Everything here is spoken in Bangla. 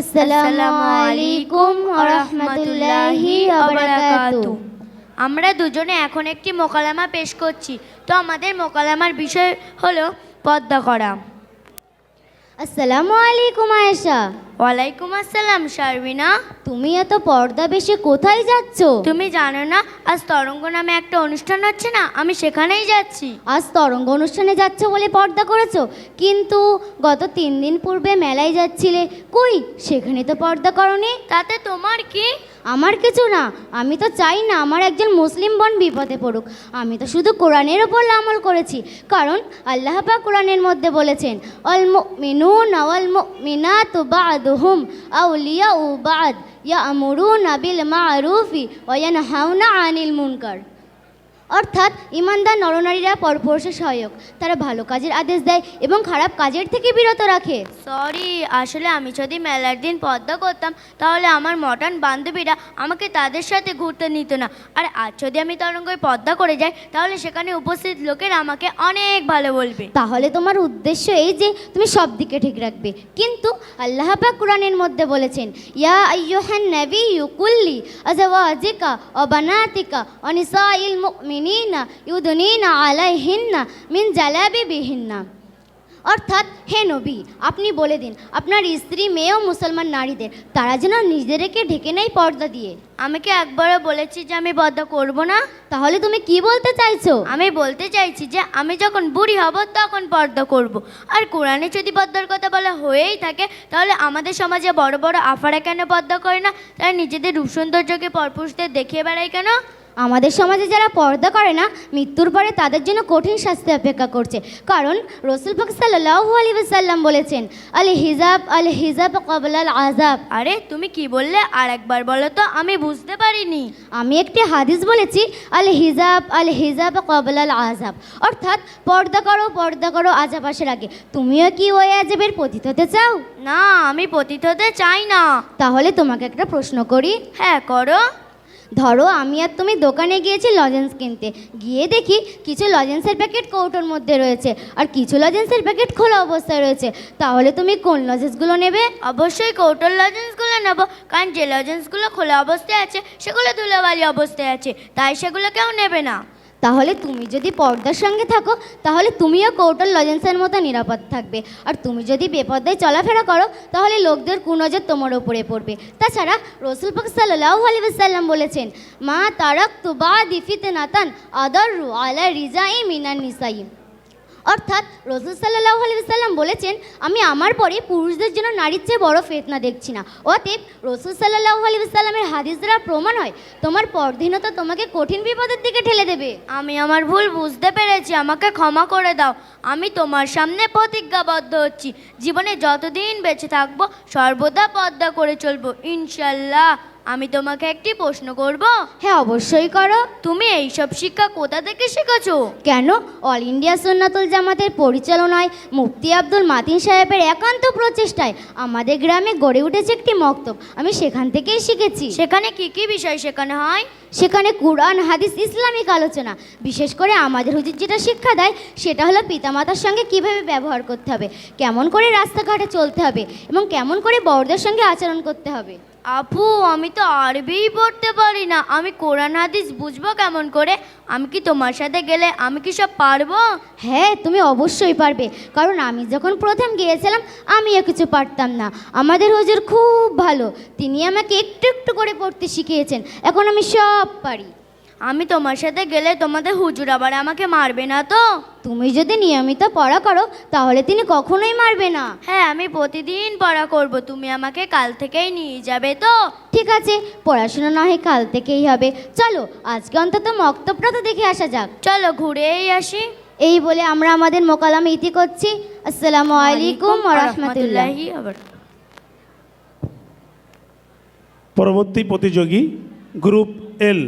আসসালামু আলাইকুম রাহমাতুল্লাহি আমরা দুজনে এখন একটি মোকালামা পেশ করছি। তো আমাদের মোকালামার বিষয় হলো পদ্মা করা। আসসালামু আলাইকুম আয়েশা। ওয়ালাইকুম আসসালাম শারমিনা। তুমি এত পর্দা বেশি কোথায় যাচ্ছ? তুমি জানো না আজ তরঙ্গ নামে একটা অনুষ্ঠান হচ্ছে না? আমি সেখানেই যাচ্ছি। আজ তরঙ্গ অনুষ্ঠানে যাচ্ছ বলে পর্দা করেছ? কিন্তু গত তিন দিন পূর্বে মেলায় যাচ্ছিলে। কই? সেখানে তো পর্দা করনি। তাতে তোমার কি? আমার কিছু না, আমি তো চাই না আমার একজন মুসলিম বোন বিপদে পড়ুক। আমি তো শুধু কোরআনের ওপর আমল করেছি, কারণ আল্লাহ পাক কোরআনের মধ্যে বলেছেন, অল মুমিনুন হুম আউলিয়া বা'দুহুম উ বা'দ নাবিল মা আরুফি ওয়া ইয়ানহাউনা আনিল মুনকার। অর্থাৎ ইমানদার নরনারীরা পরপুরুষের সহায়ক। তারা ভালো কাজের আদেশ দেয় এবং খারাপ কাজের থেকে বিরত রাখে। সরি আসলে আমি যদি মেলার দিন পদ্মা করতাম তাহলে আমার মডার্ন বান্ধবীরা আমাকে তাদের সাথে ঘুরতে নিত না। আর আজ যদি আমি তরঙ্গয় পদ্মা করে যাই তাহলে সেখানে উপস্থিত লোকেরা আমাকে অনেক ভালো বলবে। তাহলে তোমার উদ্দেশ্য এই যে তুমি সব দিকে ঠিক রাখবে। কিন্তু আল্লাহ পাক কোরআনের মধ্যে বলেছেন ইয়া আইয়ুহান নবী কুল্লি আজওয়াজিকা ও বানাতিকা ও নিসাইল মুমিনিনা ইউদনিনা আলাইহিন্না মিন জালাবিবিহিন্না অর্থাৎ হে নবী আপনি বলে দিন আপনার স্ত্রী মেয়ে ও মুসলমান নারীদের তারা যেন নিজেদেরকে ঢেকে নেয় পর্দা দিয়ে। আমি কি একবারও বলেছি যে আমি পদ্মা করব না। তাহলে তুমি কি বলতে চাইছো? আমি বলতে চাইছি যে আমি যখন বুড়ি হব তখন পর্দা করব। আর কোরআনে যদি পদ্মার কথা বলা হয়েই থাকে তাহলে আমাদের সমাজে বড় বড় আফারা কেন পদ্মা করে না? তারা নিজেদের রূপ সৌন্দর্যকে পরপুরুষদের দেখিয়ে বেড়ায় কেন? আমাদের সমাজে যারা পর্দা করে না মৃত্যুর পরে তাদের জন্য কঠিন শাস্তি অপেক্ষা করছে। কারণ রসুল পাক সাল্লাহু আলী সাল্লাম বলেছেন আল হিজাব আল হিজাব কবলাল আজাব আরে তুমি কি বললে? আর একবার বলো তো আমি বুঝতে পারিনি। আমি একটি হাদিস বলেছি আল হিজাব আল হিজাব কবলাল আজাব অর্থাৎ পর্দা করো পর্দা করো আজাব আসার আগে। তুমিও কি ওই আজাবের পতিত হতে চাও? না আমি পতিত হতে চাই না। তাহলে তোমাকে একটা প্রশ্ন করি। হ্যাঁ করো। ধরো, আমি আর তুমি দোকানে গিয়েছি লজেন্স কিনতে। গিয়ে দেখি কিছু লজেন্সের প্যাকেট কৌটোর মধ্যে রয়েছে আর কিছু লজেন্সের প্যাকেট খোলা অবস্থায় রয়েছে। তাহলে তুমি কোন লজেন্সগুলো নেবে? অবশ্যই কৌটোর লজেন্সগুলো নেব, কারণ যে লজেন্সগুলো খোলা অবস্থায় আছে, সেগুলো ধুলোবালি অবস্থায় আছে, তাই সেগুলো কেউ নেবে না। তাহলে তুমি যদি পর্দার সঙ্গে থাকো, তাহলে তুমিও কৌটল লজেন্সের মতো নিরাপদ থাকবে। আর তুমি যদি বেপর্দায় চলাফেরা করো, তাহলে লোকদের কুনজর তোমার ওপরে পড়বে। তাছাড়া রসুল পাক সাল্লাহ আলিবাসাল্লাম সাল্লাম বলেছেন, মা তারাক তুবা দিফিতে নাতান আদর আলা রিজা ই মিনান নিসাই। অর্থাৎ রসুল সাল্লাহ আলী সাল্লাম বলেছেন, আমি আমার পরে পুরুষদের জন্য নারীর চেয়ে বড় ফেতনা দেখছি না। অতএব রসুল সাল্লাহ আলী সাল্লামের হাদিস দ্বারা প্রমাণ হয়, তোমার পরধীনতা তোমাকে কঠিন বিপদের দিকে ঠেলে দেবে। আমি আমার ভুল বুঝতে পেরেছি, আমাকে ক্ষমা করে দাও। আমি তোমার সামনে প্রতিজ্ঞাবদ্ধ হচ্ছি। জীবনে যতদিন বেঁচে থাকব, সর্বদা পদ্মা করে চলবো। ইনশাল্লাহ। আমি তোমাকে একটি প্রশ্ন করব। হ্যাঁ অবশ্যই করো। তুমি এইসব শিক্ষা কোথা থেকে শিখেছো? কেন? অল ইন্ডিয়া সুন্নাতুল জামাতের পরিচালনায় মুফতি আব্দুল মাতিন সাহেবের একান্ত প্রচেষ্টায় আমাদের গ্রামে গড়ে উঠেছে একটি মক্তব। আমি সেখান থেকেই শিখেছি। সেখানে কি কি বিষয় শেখানো হয়? সেখানে কুরআন হাদিস ইসলামিক আলোচনা। বিশেষ করে আমাদের হুজুর যেটা শিক্ষা দেয় সেটা হলো পিতামাতার সঙ্গে কীভাবে ব্যবহার করতে হবে কেমন করে রাস্তাঘাটে চলতে হবে এবং কেমন করে বড়দের সঙ্গে আচরণ করতে হবে। আপু, আমি তো আরবিই পড়তে পারি না। আমি কোরআন, হাদিস বুঝব কেমন করে? আমি কি তোমার সাথে গেলে আমি কি সব পারব? হ্যাঁ তুমি অবশ্যই পারবে। কারণ আমি যখন প্রথম গিয়েছিলাম, আমিও কিছু পারতাম না। আমাদের হজুর খুব ভালো। তিনি আমাকে একটু একটু করে পড়তে শিখিয়েছেন। এখন আমি সব পারি। আমি তোমার সাথে গেলে তোমাদের হুজুর আবার আমাকে মারবে না তো? তুমি যদি নিয়মিত পড়া করো তাহলে তিনি কখনোই মারবে না। হ্যাঁ আমি প্রতিদিন পড়া করব তুমি আমাকে কাল থেকেই নিয়ে যাবে তো? ঠিক আছে পড়াশোনা না হয় কাল থেকেই হবে। চলো আজকে অন্তত মক্তবটা তো দেখে আসা যাক। চলো ঘুরেই আসি। এই বলে আমরা আমাদের মোকালামে ইতি করছি। আসসালামু আলাইকুম রহমতুল্লাহ পরবর্তী প্রতিযোগী গ্রুপ এল।